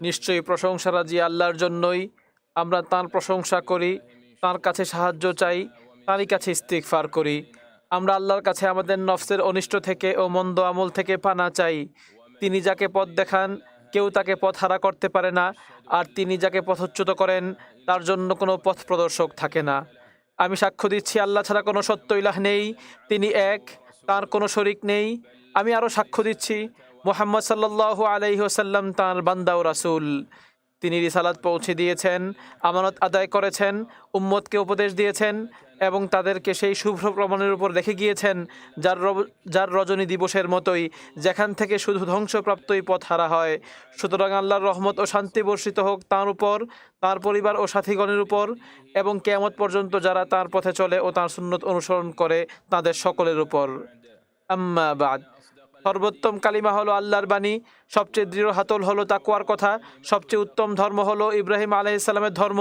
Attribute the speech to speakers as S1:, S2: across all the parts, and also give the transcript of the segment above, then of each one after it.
S1: নিশ্চয়ই প্রশংসা রাজি আল্লাহর জন্যই আমরা তার প্রশংসা করি তার কাছে সাহায্য চাই তারই কাছে ইস্তিগফার করি। আমরা আল্লাহর কাছে আমাদের নফসের অনিষ্ট থেকে ও মন্দ আমল থেকে পানা চাই। তিনি যাকে পথ দেখান কেউ তাকে পথ হারা করতে পারে না আর তিনি যাকে পথচ্যুত করেন তার জন্য কোনো পথ প্রদর্শক থাকে না। আমি সাক্ষ্য দিচ্ছি আল্লাহ ছাড়া কোনো সত্য ইলাহ নেই। তিনি এক তার কোনো শরিক নেই। আমি আরও সাক্ষ্য দিচ্ছি। মোহাম্মদ সাল্লাহ আলাইহি ওসাল্লাম তাঁর বান্দা ও রাসুল। তিনি রিসালাত পৌঁছে দিয়েছেন, আমানত আদায় করেছেন, উম্মতকে উপদেশ দিয়েছেন এবং তাদেরকে সেই শুভ্র প্রমাণের উপর রেখে গিয়েছেন, যার যার রজনী দিবসের মতোই, যেখান থেকে শুধু ধ্বংসপ্রাপ্তই পথ হারা হয়। সুতরাং আল্লাহর রহমত ও শান্তি বর্ষিত হোক তার উপর, তার পরিবার ও সাথীগণের উপর, এবং কেয়ামত পর্যন্ত যারা তার পথে চলে ও তার সুন্নত অনুসরণ করে তাদের সকলের উপর। আম্মা বাদ। সর্বোত্তম কালিমা হলো আল্লাহর বাণী। সবচেয়ে দৃঢ় হাতল হলো তাকুয়ার কথা। সবচেয়ে উত্তম ধর্ম হলো ইব্রাহিম আলাইসাল্লামের ধর্ম।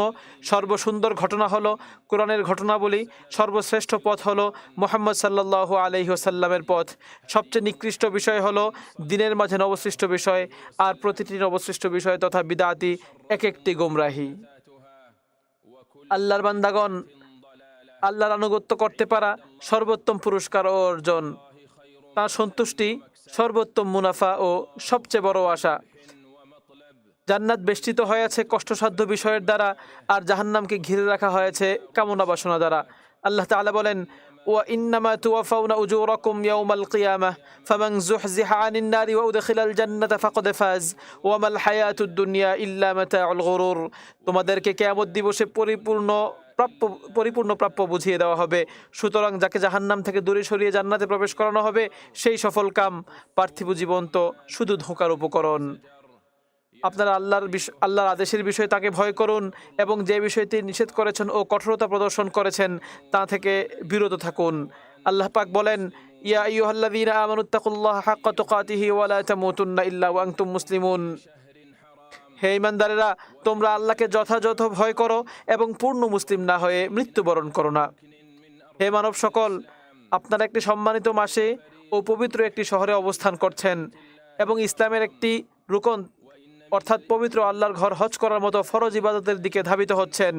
S1: সর্বসুন্দর ঘটনা হলো কোরআনের ঘটনাবলী। সর্বশ্রেষ্ঠ পথ হলো মোহাম্মদ সাল্লাহ আলহিহসাল্লামের পথ। সবচেয়ে নিকৃষ্ট বিষয় হলো দিনের মাঝে নবসৃষ্ট বিষয় আর প্রতিটি নবসৃষ্ট বিষয় তথা বিদাতি এক একটি গুমরাহি। আল্লাহর বান্দাগণ, আল্লাহর আনুগত্য করতে পারা সর্বোত্তম পুরস্কার অর্জন। তার সন্তুষ্টি সর্বোত্তম মুনাফা ও সবচেয়ে বড় আশা জান্নাত বেষ্টিত হয়েছে কষ্টসাধ্য বিষয়ের দ্বারা আর জাহান্নামকে ঘিরে রাখা হয়েছে কামনা বাসনা দ্বারা আল্লাহ তাআলা বলেন وإنما توفون أجوركم يوم القيامة فمن زحزح عن النار وأدخل الجنة فقد فاز وما الحياة الدنيا إلا متاع الغرور তোমাদেরকে কেয়ামত দিবসে পরিপূর্ণ প্রাপ্য, পরিপূর্ণ প্রাপ্য বুঝিয়ে দেওয়া হবে। সুতরাং যাকে জাহান্নাম থেকে দূরে সরিয়ে জান্নাতে প্রবেশ করানো হবে, সেই সফল কাম পার্থিব জীবন তো শুধু ধোঁকার উপকরণ। আপনারা আল্লাহর আল্লাহর আদেশের বিষয়ে তাকে ভয় করুন এবং যে বিষয়টি নিষেধ করেছেন ও কঠোরতা প্রদর্শন করেছেন, তা থেকে বিরত থাকুন। আল্লাহ পাক বলেন, ইয়া আইয়ুহাল্লাযীনা আমানুত্তাকুল্লাহ হাক্কা তুকাতিহি ওয়া তামুতুন্না ইল্লা ওয়া আনতুম মুসলিমুন। হে ইমানদারেরা, তোমরা আল্লাহকে যথাযথ ভয় করো এবং পূর্ণ মুসলিম না হয়ে মৃত্যুবরণ করো না। হে মানব সকল, আপনারা একটি সম্মানিত মাসে ও পবিত্র একটি শহরে অবস্থান করছেন এবং ইসলামের একটি রুকন, অর্থাৎ পবিত্র আল্লাহর ঘর হজ করার মতো ফরজ ইবাদতের দিকে ধাবিত হচ্ছেন।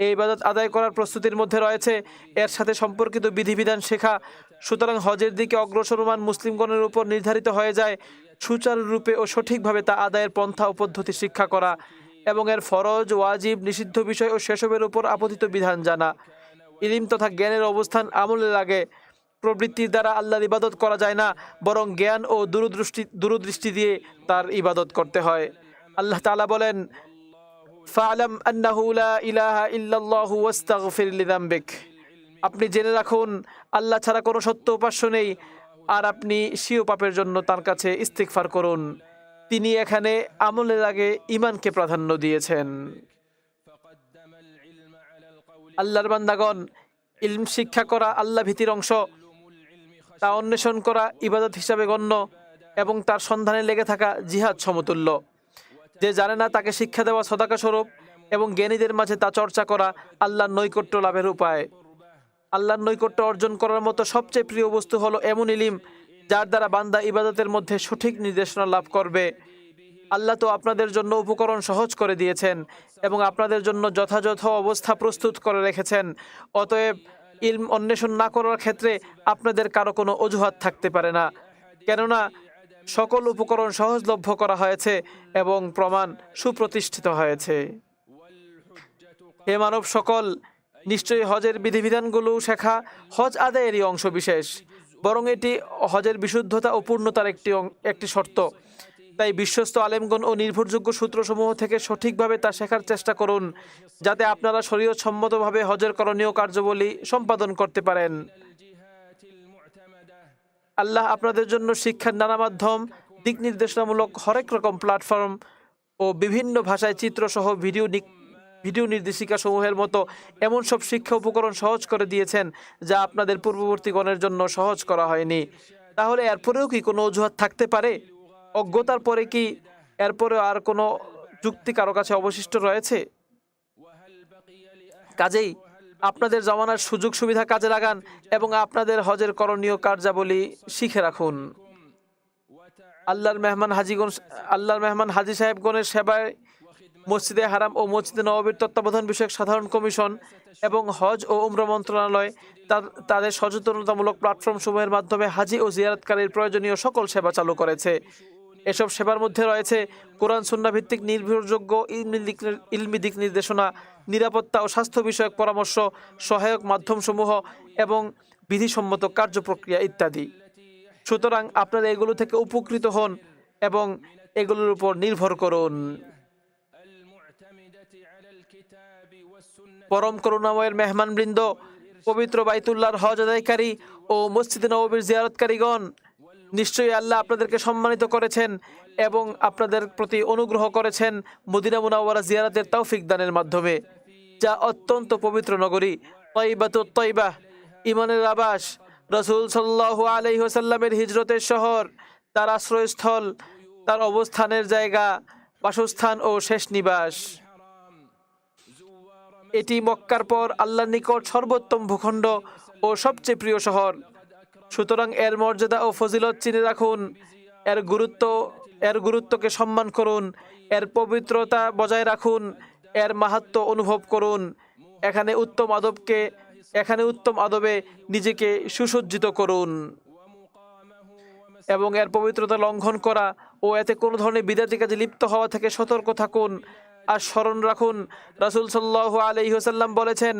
S1: এই ইবাদত আদায় করার প্রস্তুতির মধ্যে রয়েছে এর সাথে সম্পর্কিত বিধিবিধান শেখা। সুতরাং হজের দিকে অগ্রসরমান মুসলিমগণের উপর নির্ধারিত হয়ে যায় সুচারুরূপে ও সঠিকভাবে তা আদায়ের পন্থা ও পদ্ধতি শিক্ষা করা এবং এর ফরজ, ওয়াজিব, নিষিদ্ধ বিষয় ও সেসবের উপর আপতিত বিধান জানা। ইলিম তথা জ্ঞানের অবস্থান আমলে লাগে। প্রবৃত্তির দ্বারা আল্লাহর ইবাদত করা যায় না, বরং জ্ঞান ও দূরদৃষ্টি দূরদৃষ্টি দিয়ে তার ইবাদত করতে হয়। আল্লাহ তালা বলেন, ফালাম আন্নাহু লা ইলাহা ইল্লাল্লাহু আপনি জেনে রাখুন, আল্লাহ ছাড়া কোনো সত্য উপাস্য নেই। আর আপনি স্বীয় পাপের জন্য তার কাছে ইস্তিগফার করুন। তিনি এখানে আমলের আগে ইমানকে প্রাধান্য দিয়েছেন। আল্লাহর বান্দাগণ, ইলম শিক্ষা করা আল্লাহ ভীতির অংশ, তা অন্বেষণ করা ইবাদত হিসাবে গণ্য এবং তার সন্ধানে লেগে থাকা জিহাদ সমতুল্য। যে জানে না তাকে শিক্ষা দেওয়া সদাকা স্বরূপ এবং জ্ঞানীদের মাঝে তা চর্চা করা আল্লাহর নৈকট্য লাভের উপায়। আল্লাহর নৈকট্য অর্জন করার মতো সবচেয়ে প্রিয় বস্তু হলো এমন ইলিম, যার দ্বারা বান্দা ইবাদতের মধ্যে সঠিক নির্দেশনা লাভ করবে। আল্লাহ তো আপনাদের জন্য উপকরণ সহজ করে দিয়েছেন এবং আপনাদের জন্য যথাযথ অবস্থা প্রস্তুত করে রেখেছেন। অতএব ইলম অন্বেষণ না করার ক্ষেত্রে আপনাদের কারও কোনো অজুহাত থাকতে পারে না। কেননা সকল উপকরণ সহজলভ্য করা হয়েছে এবং প্রমাণ সুপ্রতিষ্ঠিত হয়েছে। হে মানব সকল নিশ্চয়ই হজের বিধিবিধানগুলো শেখা হজ আদায়েরই অংশ বিশেষ বরং এটি হজের বিশুদ্ধতা ও পূর্ণতার একটি একটি শর্ত। তাই বিশ্বস্ত আলেমগণ ও নির্ভরযোগ্য সূত্রসমূহ থেকে সঠিকভাবে তা শেখার চেষ্টা করুন, যাতে আপনারা শরীয়ত সম্মতভাবে হজের করণীয় কার্যবলী সম্পাদন করতে পারেন। আল্লাহ আপনাদের জন্য শিক্ষার নানা মাধ্যম, দিক নির্দেশনামূলক হরেক রকম প্ল্যাটফর্ম ও বিভিন্ন ভাষায় চিত্রসহ ভিডিও ভিডিও নির্দেশিকা সমূহের মতো এমন সব শিক্ষা উপকরণ সহজ করে দিয়েছেন, যা আপনাদের পূর্ববর্তীগণের জন্য সহজ করা হয়নি। তাহলে এরপরেও কি কোনো অজুহাত থাকতে পারে? অজ্ঞতার পরে কি এরপরে আর কোনো যুক্তি কারও কাছে অবশিষ্ট রয়েছে? কাজেই আপনাদের জমানার সুযোগ সুবিধা কাজে লাগান এবং আপনাদের হজের করণীয় কার্যাবলী শিখে রাখুন। আল্লাহর মেহমান হাজিগণ, আল্লাহর মেহমান হাজি সাহেবগণের সেবায় মসজিদে হারাম ও মসজিদে নবাবির তত্ত্বাবধান বিষয়ক সাধারণ কমিশন এবং হজ ও উমরা মন্ত্রণালয় তার- তাদের সচেতনতামূলক প্ল্যাটফর্ম সমূহের মাধ্যমে হাজি ও জিয়ারতকারীর প্রয়োজনীয় সকল সেবা চালু করেছে। এসব সেবার মধ্যে রয়েছে কোরআন সুন্না ভিত্তিক নির্ভরযোগ্য ইলমি দিক নির্দেশনা, নিরাপত্তা ও স্বাস্থ্য বিষয়ক পরামর্শ, সহায়ক মাধ্যমসমূহ এবং বিধিসম্মত কার্য প্রক্রিয়া ইত্যাদি। সুতরাং আপনারা এগুলো থেকে উপকৃত হন এবং এগুলোর উপর নির্ভর করুন। পরম করুণাময়ের মেহমানবৃন্দ, পবিত্র বাইতুল্লাহর হজ আদায়কারী ও মসজিদ নববীর জিয়ারতকারীগণ, নিশ্চয়ই আল্লাহ আপনাদেরকে সম্মানিত করেছেন এবং আপনাদের প্রতি অনুগ্রহ করেছেন মদিনা মুনাওয়ারা জিয়ারতের তৌফিক দানের মাধ্যমে, যা অত্যন্ত পবিত্র নগরী তৈবাত তৈবাহ ইমানের আবাস, রসুল সাল্লাহ আলহিহসাল্লামের হিজরতের শহর, তার আশ্রয়স্থল, তার অবস্থানের জায়গা, বাসস্থান ও শেষ নিবাস। এটি মক্কার পর আল্লাহর নিকট সর্বোত্তম ভূখণ্ড ও সবচেয়ে প্রিয় শহর। সুতরাং এর মর্যাদা ও ফজিলত চিনে রাখুন, এর গুরুত্ব, এর গুরুত্বকে সম্মান করুন, এর পবিত্রতা বজায় রাখুন, এর মাহাত্ম অনুভব করুন। এখানে উত্তম আদবকে, এখানে উত্তম আদবে নিজেকে সুসজ্জিত করুন। এবং এর পবিত্রতা লঙ্ঘন করা ও এতে কোনো ধরনের বিদাতি কাজে লিপ্ত হওয়া থেকে সতর্ক থাকুন আর স্মরণ রাখুন রাসুল সাল্লাহ আলহিহসাল্লাম বলেছেন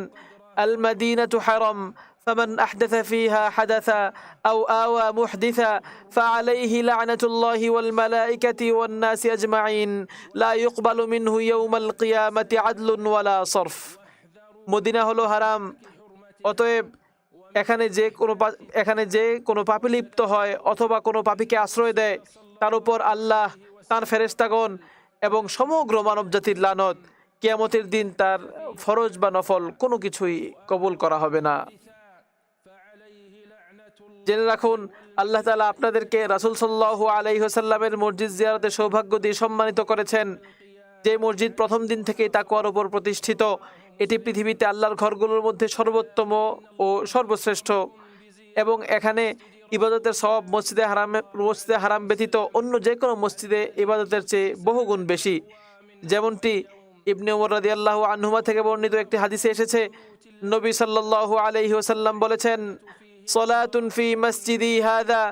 S1: আল মাদিনাতু হারাম فمن أحدث فيها حدثا أو آوى محدثا فعليه لعنة الله والملائكة والناس أجمعين لا يقبل منه يوم القيامة عدل ولا صرف মদিনা হলো হারাম অতএব এখানে যে কোনো পা- এখানে যে কোনো পাপি লিপ্ত হয় অথবা কোনো পাপিকে আশ্রয় দেয় তার উপর আল্লাহ তার ফেরেস্তাগণ এবং সমগ্র মানবজাতির লানত কিয়ামতের দিন তার ফরজ বা নফল কোনো কিছুই কবুল করা হবে না। জেনে রাখুন, আল্লাহ তালা আপনাদেরকে রাসুল সাল্লাহ আলাইহসাল্লামের মসজিদ জিয়ারতের সৌভাগ্য দিয়ে সম্মানিত করেছেন। যে মসজিদ প্রথম দিন থেকেই তাকুয়ার ওপর প্রতিষ্ঠিত, এটি পৃথিবীতে আল্লাহর ঘরগুলোর মধ্যে সর্বোত্তম ও সর্বশ্রেষ্ঠ এবং এখানে ইবাদতের সব মসজিদে হারাম মসজিদে হারাম ব্যতীত অন্য যে কোনো মসজিদে ইবাদতের চেয়ে বহুগুণ বেশি। যেমনটি ইবনে উমর রাদি আল্লাহ আনহুমা থেকে বর্ণিত একটি হাদিসে এসেছে, নবী সাল্লাল্লাহু আলাইহি ওয়াসাল্লাম বলেছেন, সলাতুন ফি মসজিদি হাদা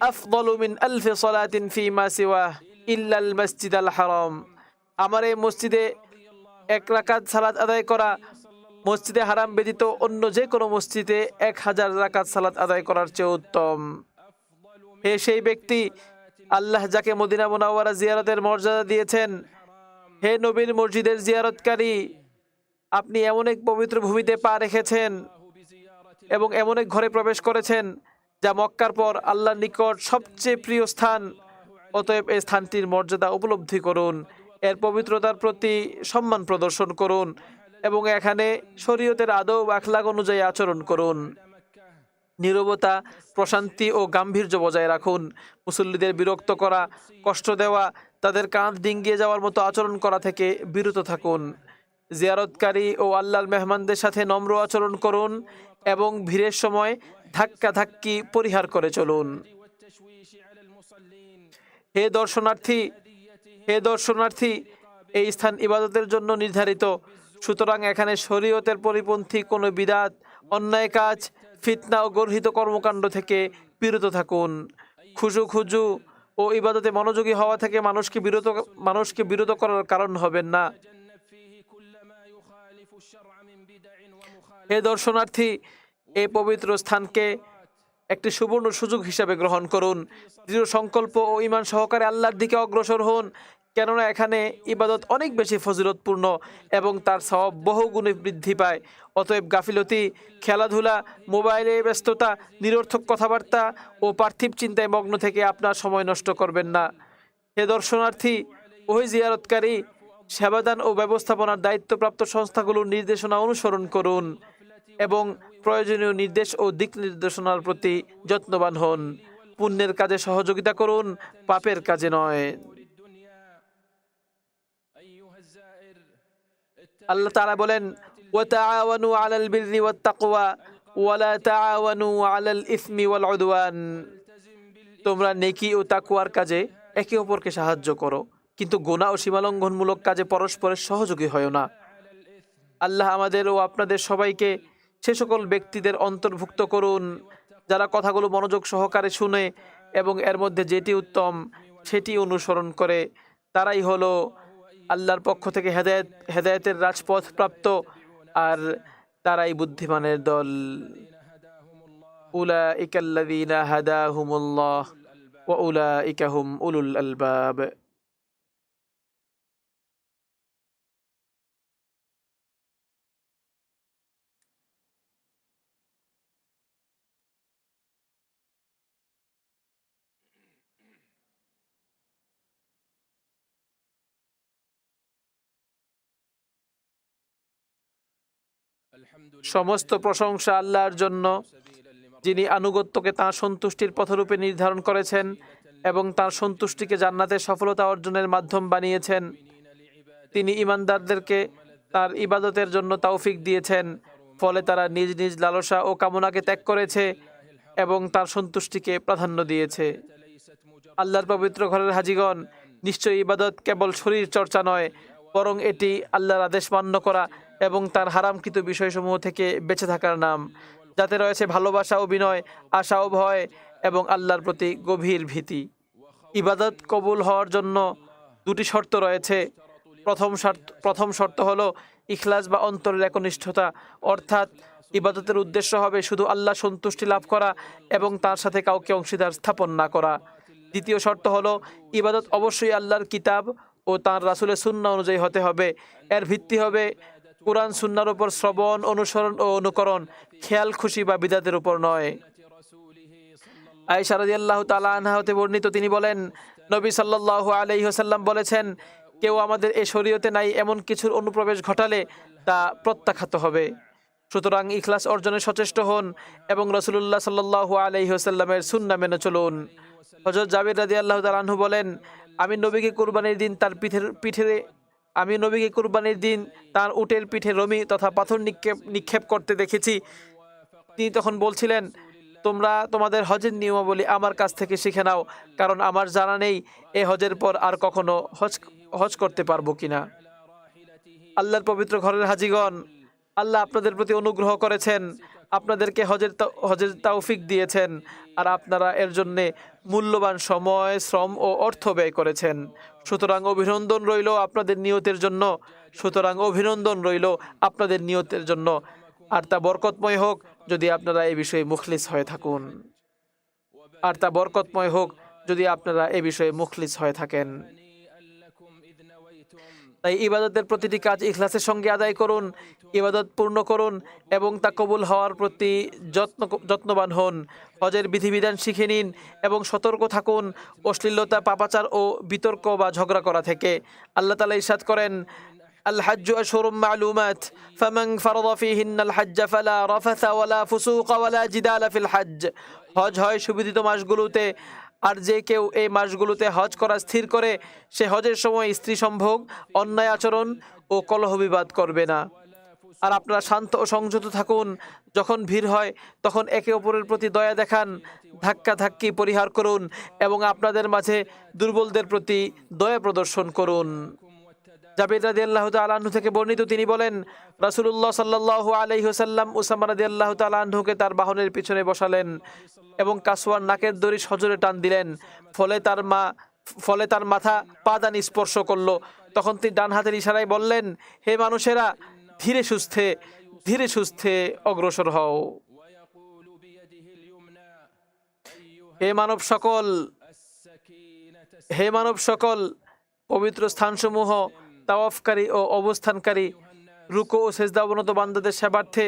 S1: আফদলু মিন আলফি সলাতিন ফি মা সিওয়া ইল্লাল মসজিদ আল হারাম। আমার এই মসজিদে এক রাকাত সালাত আদায় করা মসজিদে হারাম ব্যতীত অন্য যে কোনো মসজিদে এক হাজার রাকাত সালাত আদায় করার চেয়ে উত্তম। হে সেই ব্যক্তি, আল্লাহ যাকে মদিনা মোনাওয়ারা জিয়ারতের মর্যাদা দিয়েছেন, হে নবীর মসজিদের জিয়ারতকারী, আপনি এমন এক পবিত্র ভূমিতে পা রেখেছেন এবং এমন এক ঘরে প্রবেশ করেছেন যা মক্কার পর আল্লাহর নিকট সবচেয়ে প্রিয় স্থান। অতএব এই স্থানটির মর্যাদা উপলব্ধি করুন, এর পবিত্রতার প্রতি সম্মান প্রদর্শন করুন। এবং এখানে শরীয়তের আদব আখলাগ অনুযায়ী আচরণ করুন। নীরবতা, প্রশান্তি ও গাম্ভীর্য বজায় রাখুন। মুসল্লিদের বিরক্ত করা, কষ্ট দেওয়া, তাদের কাঁধ ডিঙ্গিয়ে যাওয়ার মতো আচরণ করা থেকে বিরত থাকুন। জিয়ারতকারী ও আল্লাহর মেহমানদের সাথে নম্র আচরণ করুন এবং ভিড়ের সময় ধাক্কা ধাক্কি পরিহার করে চলুন। হে দর্শনার্থী হে দর্শনার্থী, এই স্থান ইবাদতের জন্য নির্ধারিত। সুতরাং এখানে শরীয়তের পরিপন্থী কোনো বিদাত অন্যায় কাজ, ফিতনা ও গর্হিত কর্মকাণ্ড থেকে বিরত থাকুন। খুজু খুজু ও ইবাদতে মনোযোগী হওয়া থেকে মানুষকে বিরত মানুষকে বিরত করার কারণ হবেন না। হে দর্শনার্থী এই পবিত্র স্থানকে একটি সুবর্ণ সুযোগ হিসাবে গ্রহণ করুন। দৃঢ় সংকল্প ও ইমান সহকারে আল্লাহর দিকে অগ্রসর হন। কেননা এখানে ইবাদত অনেক বেশি ফজিলতপূর্ণ এবং তার সব বহুগুণে বৃদ্ধি পায়। অতএব গাফিলতি, খেলাধুলা, মোবাইলে ব্যস্ততা, নিরর্থক কথাবার্তা ও পার্থিব চিন্তায় মগ্ন থেকে আপনার সময় নষ্ট করবেন না। হে দর্শনার্থী, ওই জিয়ারতকারী, সেবাদান ও ব্যবস্থাপনার দায়িত্বপ্রাপ্ত সংস্থাগুলোর নির্দেশনা অনুসরণ করুন এবং প্রয়োজনীয় নির্দেশ ও দিক নির্দেশনার প্রতি যত্নবান হন। পুণ্যের কাজে সহযোগিতা করুন, পাপের কাজে নয়। আল্লাহ তাআলা বলেন ওয়াতাআওয়ানু আলাল বিররি ওয়াত তাকওয়া ওয়ালা তাআওয়ানু আলাল ইসমি ওয়াল উদওয়ান। তোমরা নেকি ও তাকুয়ার কাজে একে অপরকে সাহায্য করো, কিন্তু গোনা ও সীমালঙ্ঘনমূলক কাজে পরস্পরের সহযোগী হয় না। আল্লাহ আমাদের ও আপনাদের সবাইকে সে সকল ব্যক্তিদের অন্তর্ভুক্ত করুন, যারা কথাগুলো মনোযোগ সহকারে শুনে এবং এর মধ্যে যেটি উত্তম, সেটি অনুসরণ করে। তারাই হলো আল্লাহর পক্ষ থেকে হেদায়ত, হেদায়তের রাজপথ প্রাপ্ত। আর তারাই বুদ্ধিমানের দল। উলা ইকাল্লাদিনা হাদা হাদাহুমুল্লাহ ওয়া উলা ইকাহুম উলুল আলবাব। সমস্ত প্রশংসা আল্লাহর জন্য, যিনি আনুগত্যকে তাঁর সন্তুষ্টির পথরূপে নির্ধারণ করেছেন এবং তার সন্তুষ্টিকে জান্নাতের সফলতা অর্জনের মাধ্যম বানিয়েছেন। তিনি ইমানদারদেরকে তার ইবাদতের জন্য তৌফিক দিয়েছেন, ফলে তারা নিজ নিজ লালসা ও কামনাকে ত্যাগ করেছে এবং তার সন্তুষ্টিকে প্রাধান্য দিয়েছে। আল্লাহর পবিত্র ঘরের হাজিগণ, নিশ্চয়ই ইবাদত কেবল শরীর চর্চা নয় বরং এটি আল্লাহর আদেশ মান্য করা এবং তার হারামকৃত বিষয়সমূহ থেকে বেঁচে থাকার নাম, যাতে রয়েছে ভালোবাসা ও বিনয়, আশা ও ভয় এবং আল্লাহর প্রতি গভীর ভীতি। ইবাদত কবুল হওয়ার জন্য দুটি শর্ত রয়েছে। প্রথম শর্ত প্রথম শর্ত হলো ইখলাস বা অন্তরের একনিষ্ঠতা, অর্থাৎ ইবাদতের উদ্দেশ্য হবে শুধু আল্লাহ সন্তুষ্টি লাভ করা এবং তার সাথে কাউকে অংশীদার স্থাপন না করা। দ্বিতীয় শর্ত হলো ইবাদত অবশ্যই আল্লাহর কিতাব ও তার রাসুলের সুন্না অনুযায়ী হতে হবে। এর ভিত্তি হবে কোরআন সুন্নার উপর শ্রবণ, অনুসরণ ও অনুকরণ, খেয়াল, খুশি বা বিদাতের উপর নয়। আয়সা রাজি আল্লাহ তালা আনহা হতে বর্ণিত তিনি বলেন, নবী সাল্লাহ আলহিহসাল্লাম বলেছেন, কেউ আমাদের এ শরীয়তে নাই এমন কিছুর অনুপ্রবেশ ঘটালে তা প্রত্যাখ্যাত হবে। সুতরাং ইখলাস অর্জনে সচেষ্ট হন এবং রসুল্লাহ সাল্লাহ আলহি আলহিহসাল্লামের সুন্না মেনে চলুন। হজরত জাবির রাজি আল্লাহ তালাহু বলেন আমি নবীকে কুরবানির দিন তার পিঠের পিঠে আমি নবীকে কুরবানির দিন তার উটের পিঠে রমি তথা পাথর নিক্ষেপ নিক্ষেপ করতে দেখেছি। তিনি তখন বলছিলেন, তোমরা তোমাদের হজের নিয়মাবলী আমার কাছ থেকে শিখে নাও, কারণ আমার জানা নেই এ হজের পর আর কখনো হজ হজ করতে পারব কিনা। আল্লাহর পবিত্র ঘরের হাজিগণ, আল্লাহ আপনাদের প্রতি অনুগ্রহ করেছেন। আপনাদেরকে হজের হজের তৌফিক দিয়েছেন আর আপনারা এর জন্যে মূল্যবান সময়, শ্রম ও অর্থ ব্যয় করেছেন। সুতরাং অভিনন্দন রইল আপনাদের নিয়তের জন্য। সুতরাং অভিনন্দন রইল আপনাদের নিয়তের জন্য। আর তা বরকতময় হোক যদি আপনারা এই বিষয়ে মুখলিস হয়ে থাকুন। আর তা বরকতময় হোক যদি আপনারা এ বিষয়ে মুখলিস হয়ে থাকেন। তাই ইবাদতের প্রতিটি কাজ ইখলাসের সঙ্গে আদায় করুন ইবাদত পূর্ণ করুন এবং তা কবুল হওয়ার প্রতি যত্ন যত্নবান হন হজের বিধিবিধান শিখে নিন এবং সতর্ক থাকুন অশ্লীলতা পাপাচার ও বিতর্ক বা ঝগড়া করা থেকে আল্লাহ তালা ইসাদ করেন الحج أشهر معلومات فمن فرض فيهن الحج فلا رفث ولا فسوق ولا جدال في الحج হজ হয় সুবিদিত মাসগুলোতে আর যে কেউ এই মাসগুলোতে হজ করা স্থির করে, সে হজের সময় স্ত্রী সম্ভোগ, অন্যায় আচরণ ও কলহ বিবাদ করবে না। আর আপনারা শান্ত ও সংযত থাকুন। যখন ভিড় হয়, তখন একে অপরের প্রতি দয়া দেখান, ধাক্কা ধাক্কি পরিহার করুন এবং আপনাদের মাঝে দুর্বলদের প্রতি দয়া প্রদর্শন করুন। জাবির রাদি আল্লাহ তালাহু থেকে বর্ণিত তিনি বলেন রাসুল্লাহ সাল্লাহ আলহি হোসাল্লাম উসামা রাদি আল্লাহ তালাহুকে তার বাহনের পিছনে বসালেন এবং কাসওয়ার নাকের দড়ি সজোরে টান দিলেন। ফলে তার মা, ফলে তার মাথা পাদানি স্পর্শ করল। তখন তিনি ডান হাতের ইশারায় বললেন, হে মানুষেরা, ধীরে সুস্থে ধীরে সুস্থে অগ্রসর হও। হে মানব সকল, হে মানব সকল, পবিত্র স্থানসমূহ তাওয়াফকারী ও অবস্থানকারী, রুকো ও সেজদা অবনত বান্দাদের সেবার্থে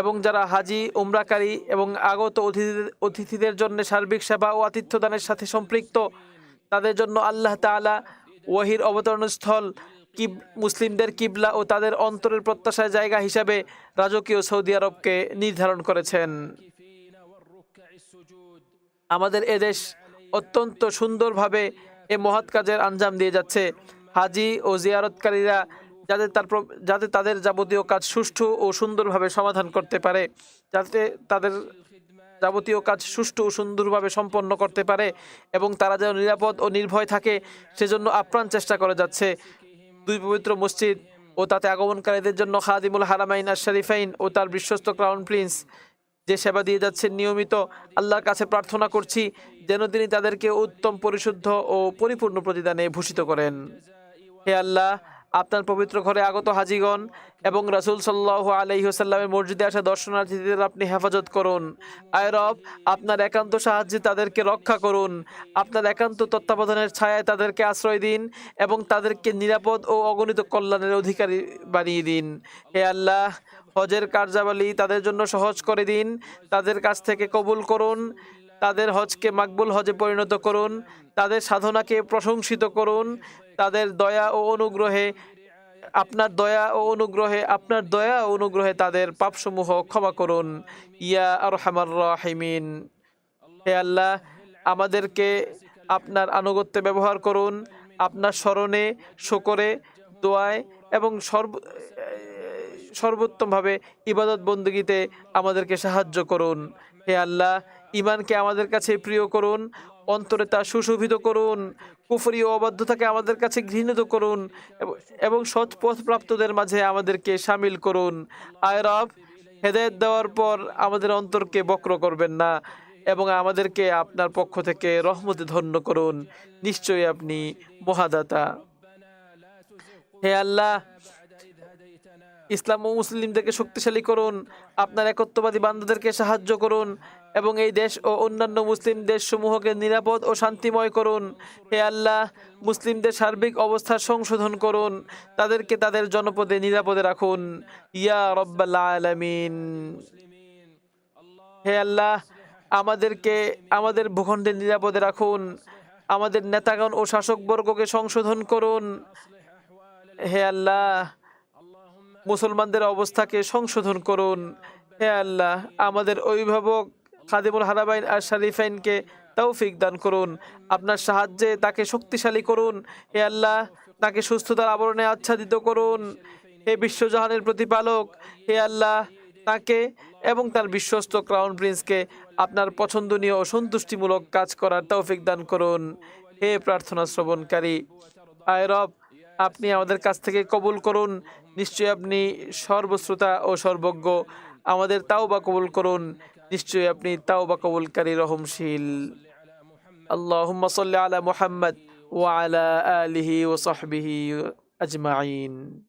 S1: এবং যারা হাজি, উমরাকারী এবং আগত অতিথিদের অতিথিদের জন্য সার্বিক সেবা ও আতিথ্যদানের সাথে সম্পৃক্ত, তাদের জন্য আল্লাহ তালা ওয়াহির অবতরণস্থল, কিব, মুসলিমদের কিবলা ও তাদের অন্তরের প্রত্যাশায় জায়গা হিসাবে রাজকীয় সৌদি আরবকে নির্ধারণ করেছেন। আমাদের এদেশ অত্যন্ত সুন্দরভাবে এ মহৎ কাজের আঞ্জাম দিয়ে যাচ্ছে। হাজি ও জিয়ারতকারীরা যাতে তার যাতে তাদের যাবতীয় কাজ সুষ্ঠু ও সুন্দরভাবে সমাধান করতে পারে, যাতে তাদের যাবতীয় কাজ সুষ্ঠু ও সুন্দরভাবে সম্পন্ন করতে পারে এবং তারা যেন নিরাপদ ও নির্ভয় থাকে, সেজন্য আপ্রাণ চেষ্টা করে যাচ্ছে। দুই পবিত্র মসজিদ ও তাতে আগমনকারীদের জন্য খাদিমুল হারামাইন আর শরীফাইন ও তার বিশ্বস্ত ক্রাউন প্রিন্স যে সেবা দিয়ে যাচ্ছেন নিয়মিত, আল্লাহর কাছে প্রার্থনা করছি যেন তিনি তাদেরকে উত্তম, পরিশুদ্ধ ও পরিপূর্ণ প্রতিদানে ভূষিত করেন। হে আল্লাহ, আপনার পবিত্র ঘরে আগত হাজিগণ এবং রাসুল সাল্লাহ আলহিহসাল্লামের মসজিদে আসা দর্শনার্থীদের আপনি হেফাজত করুন। আয়রব আপনার একান্ত সাহায্যে তাদেরকে রক্ষা করুন। আপনার একান্ত তত্ত্বাবধানের ছায়ায় তাদেরকে আশ্রয় দিন এবং তাদেরকে নিরাপদ ও অগণিত কল্যাণের অধিকারী বানিয়ে দিন। হে আল্লাহ, হজের কার্যাবলী তাদের জন্য সহজ করে দিন। তাদের কাছ থেকে কবুল করুন। তাদের হজকে মাকবুল হজে পরিণত করুন, তাদের সাধনাকে প্রশংসিত করুন, তাদের দয়া ও অনুগ্রহে, আপনার দয়া ও অনুগ্রহে, আপনার দয়া ও অনুগ্রহে তাদের পাপসমূহ ক্ষমা করুন। ইয়া আর হামার রাহিমিন। হে আল্লাহ, আমাদেরকে আপনার আনুগত্যে ব্যবহার করুন, আপনার স্মরণে, শকরে, দোয়ায় এবং সর্ব সর্বোত্তমভাবে ইবাদত বন্দগিতে আমাদেরকে সাহায্য করুন। হে আল্লাহ ইমানকে আমাদের কাছে প্রিয় করুন, অন্তরে তা সুশোভিত করুন, কুফরি ও অবাধ্যতাকে আমাদের কাছে ঘৃণিত করুন, এবং- সৎ পথ প্রাপ্তদের মাঝে আমাদেরকে সামিল করুন। আয় রব, হেদায়ত দেওয়ার পর আমাদের অন্তরকে বক্র করবেন না, এবং আমাদেরকে আপনার পক্ষ থেকে রহমতে ধন্য করুন। নিশ্চয়ই আপনি মহাদাতা। হে আল্লাহ ইসলাম ও মুসলিমদেরকে শক্তিশালী করুন, আপনার একত্ববাদী বান্ধবদেরকে সাহায্য করুন এবং এই দেশ ও অন্যান্য মুসলিম দেশসমূহকে নিরাপদ ও শান্তিময় করুন। হে আল্লাহ, মুসলিমদের সার্বিক অবস্থার সংশোধন করুন, তাদেরকে তাদের জনপদে নিরাপদে রাখুন। ইয়া রব্বাল আলামিন। হে আল্লাহ, আমাদেরকে, আমাদের ভূখণ্ডে নিরাপদে রাখুন, আমাদের নেতাগণ ও শাসকবর্গকে সংশোধন করুন। হে আল্লাহ মুসলমানদের অবস্থাকে সংশোধন করুন। হে আল্লাহ, আমাদের অভিভাবক খাদিমুল হারাবাইন আর শারিফাইনকে তৌফিক দান করুন। আপনার সাহায্যে তাকে শক্তিশালী করুন। হে আল্লাহ, তাকে সুস্থতার আবরণে আচ্ছাদিত করুন। হে বিশ্বজাহানের প্রতিপালক, হে আল্লাহ, তাকে এবং তার বিশ্বস্ত ক্রাউন প্রিন্সকে আপনার পছন্দনীয় ও সন্তুষ্টিমূলক কাজ করার তৌফিক দান করুন। হে প্রার্থনা শ্রবণকারী আয়রব আপনি আমাদের কাছ থেকে কবুল করুন। নিশ্চয়ই আপনি সর্বশ্রোতা ও সর্বজ্ঞ। আমাদের তাও বা কবুল করুন। নিশ্চয়ই আপনি তাও বা কবুলকারী, রহমশীল। আল্লাহ আলা মুহাম্মদ ওয়া আলা আলিহি ও সাহবিহি আজমাইন।